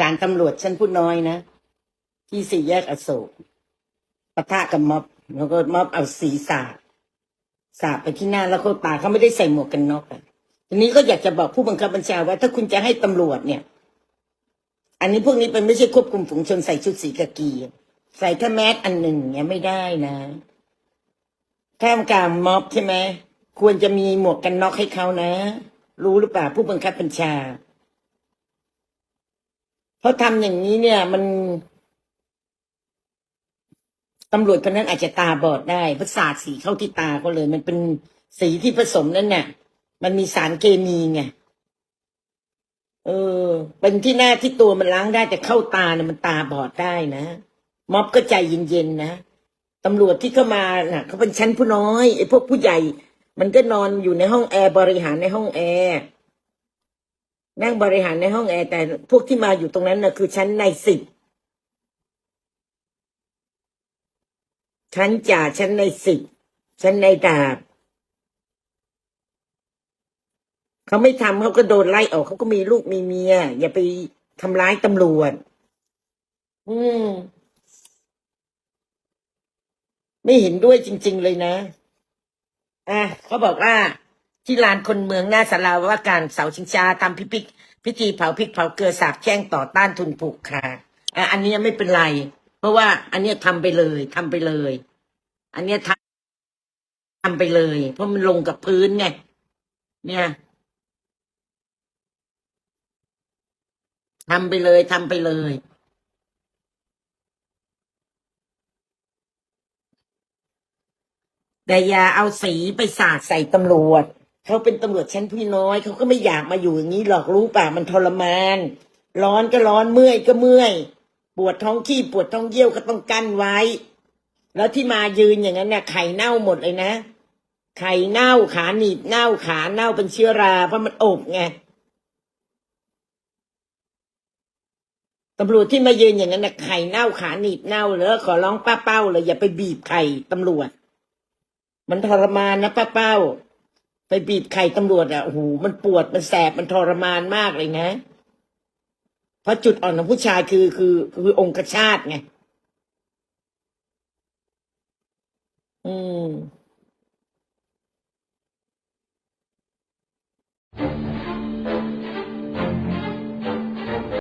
ด่านตำรวจชั้นผู้น้อยนะ ที่สี่แยกอโศกปะทะกับม็อบแล้วก็ม็อบเอาสีสาดสาดไปที่หน้าแล้วเขาตาเขาไม่ได้ใส่หมวกกันน็อกอะทีนี้ก็อยากจะบอกผู้บังคับบัญชาว่า ถ้าคุณจะให้ตำรวจเนี่ย อันนี้พวกนี้เป็นไม่ใช่ควบคุมฝูงชนใส่ชุดสีกากีใส่แค่แมสอันหนึ่งเนี่ยไม่ได้นะท่ามกลางม็อบใช่ไหมควรจะมีหมวกกันน็อกให้เขานะ รู้หรือเปล่าผู้บังคับบัญชา เพราะทำอย่างนี้เนี่ย มันตำรวจคนนั้นอาจจะตาบอดได้เพราะสาดสีเข้าที่ตาก็เลย มันเป็นสีที่ผสมนั่นน่ะ มันมีสารเคมีไงเออ เป็นที่หน้าที่ตัวมันล้างได้แต่เข้าตาเนี่ยมันตาบอดได้นะม็อบก็ใจเย็นๆนะตำรวจที่เข้ามาน่ะเขาเป็นชั้นผู้น้อยไอ้พวกผู้ใหญ่ มันก็นอนอยู่ในห้องแอร์บริหารในห้องแอร์ นั่งบริหารในห้องแอร์แต่พวกที่มาอยู่ตรงนั้นน่ะคือชั้นในสิบชั้นจ่าชั้นในสิบชั้นในดาบเขาไม่ทำเขาก็โดนไล่ออกเขาก็มีลูกมีเมีย อย่าไปทำร้ายตำรวจ อืม ไม่เห็นด้วยจริง ๆ เลยนะ อะเขาบอกว่า ที่ลานคนเมืองหน้าสาราว่าการเสาชิงชาทำพิพิธพิธีเผาพริกเผาเกลือสาบแช่งต่อต้านทุนผูกขาดอะอันนี้ไม่เป็นไร เพราะว่า อันนี้ยทำไปเลยทำไปเลย อันนี้ทำทำไปเลย เพราะมันลงกับพื้นไงเนี่ยทำไปเลยทำไปเลย แต่อย่าเอาสีไปสาดใส่ตำรวจ เขาเป็นตำรวจชั้นผู้น้อยเขาก็ไม่อยากมาอยู่อย่างนี้หรอกรู้ป่ะมันทรมาน ร้อนก็ร้อนเมื่อยก็เมื่อย ปวดท้องขี้ปวดท้องเยี่ยวก็ต้องกั้นไว้ แล้วที่มายืนอย่างนั้นเนี่ยไข่เน่าหมดเลยนะไข่เน่าขาหนีบเน่าขาเน่าเป็นเชื้อราเพราะมันอบไงตำรวจที่มายืนอย่างนั้นนะไข่เน่าขาหนีบเน่าเลยขอร้องป้าเป้าเลยอย่าไปบีบไข่ตำรวจ มันทรมานนะป้าเป้า ไปบีบไข่ตำรวจอะโอ้โหมันปวดมันแสบมันทรมานมากเลยนะ เพราะจุดอ่อนของผู้ชายคือคือคือองคชาตไง อืม